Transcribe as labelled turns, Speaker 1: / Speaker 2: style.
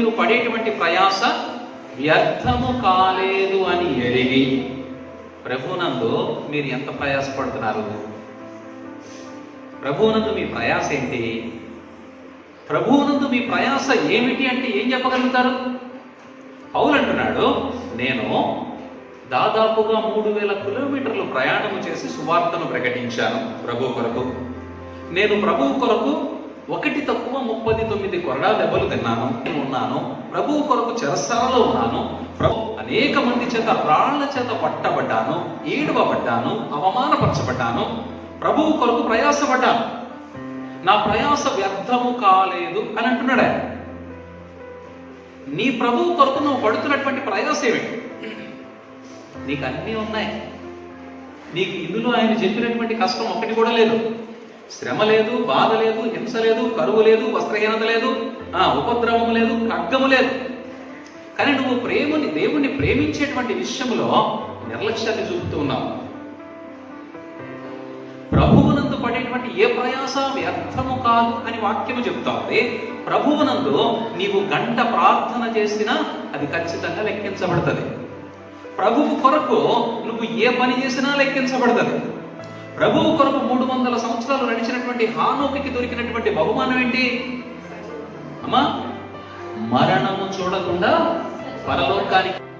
Speaker 1: మీరు పడేటువంటి ప్రయాస వ్యర్థము కాలేదు అని ఎరిగి ప్రభునందు మీరు ఎంత ప్రయాసపడుతున్నారు? ప్రభువునందు మీ ప్రయాస ఏంటి? ప్రభువునందు మీ ప్రయాస ఏమిటి అంటే ఏం చెప్పగలుగుతారు? పౌలు అంటున్నాడు నేను దాదాపుగా మూడు వేల కిలోమీటర్లు ప్రయాణము చేసి సువార్తను ప్రకటించాను ప్రభు కొరకు. నేను ప్రభు కొరకు ఒకటి తక్కువ ముప్పది తొమ్మిది కొరడా దెబ్బలు తిన్నాను ఉన్నాను ప్రభు కొరకు చెరసాలలో ఉన్నాను ప్రభు అనేక మంది చేత రాళ్ళ చేత పట్టబడ్డాను ఏడవబడ్డాను అవమానపరచబడ్డాను ప్రభువు కొరకు ప్రయాసపడ్డాను. నా ప్రయాస వ్యర్థము కాలేదు అని అంటున్నాడు ఆయన. నీ ప్రభువు కొరకు నువ్వు పడుతున్నటువంటి ప్రయాస ఏమిటి? నీకు అన్నీ ఉన్నాయి. నీకు ఇందులో ఆయన చెప్పినటువంటి కష్టం ఒకటి కూడా లేదు. శ్రమ లేదు బాధ లేదు హింస లేదు కరువు లేదు వస్త్రహీనత లేదు ఆ ఉపద్రవం లేదు ఖడ్గము లేదు. కానీ నువ్వు ప్రేమని దేవుణ్ణి ప్రేమించేటువంటి విషయంలో నిర్లక్ష్యాన్ని చూపుతూ ఉన్నావు. ప్రభువునందు పడేటువంటి ఏ ప్రయాస వ్యర్థము కాదు అని వాక్యము చెప్తా ప్రభువునందు నీవు గంట ప్రార్థన చేసినా అది ఖచ్చితంగా లెక్కించబడుతుంది. ప్రభువు కొరకు నువ్వు ఏ పని చేసినా లెక్కించబడుతుంది. ప్రభువు కొరకు మూడు వందల సంవత్సరాలు నడిచినటువంటి హానోకి దొరికినటువంటి బహుమానం ఏంటి? అమ్మా మరణము చూడకుండా పరలోకానికి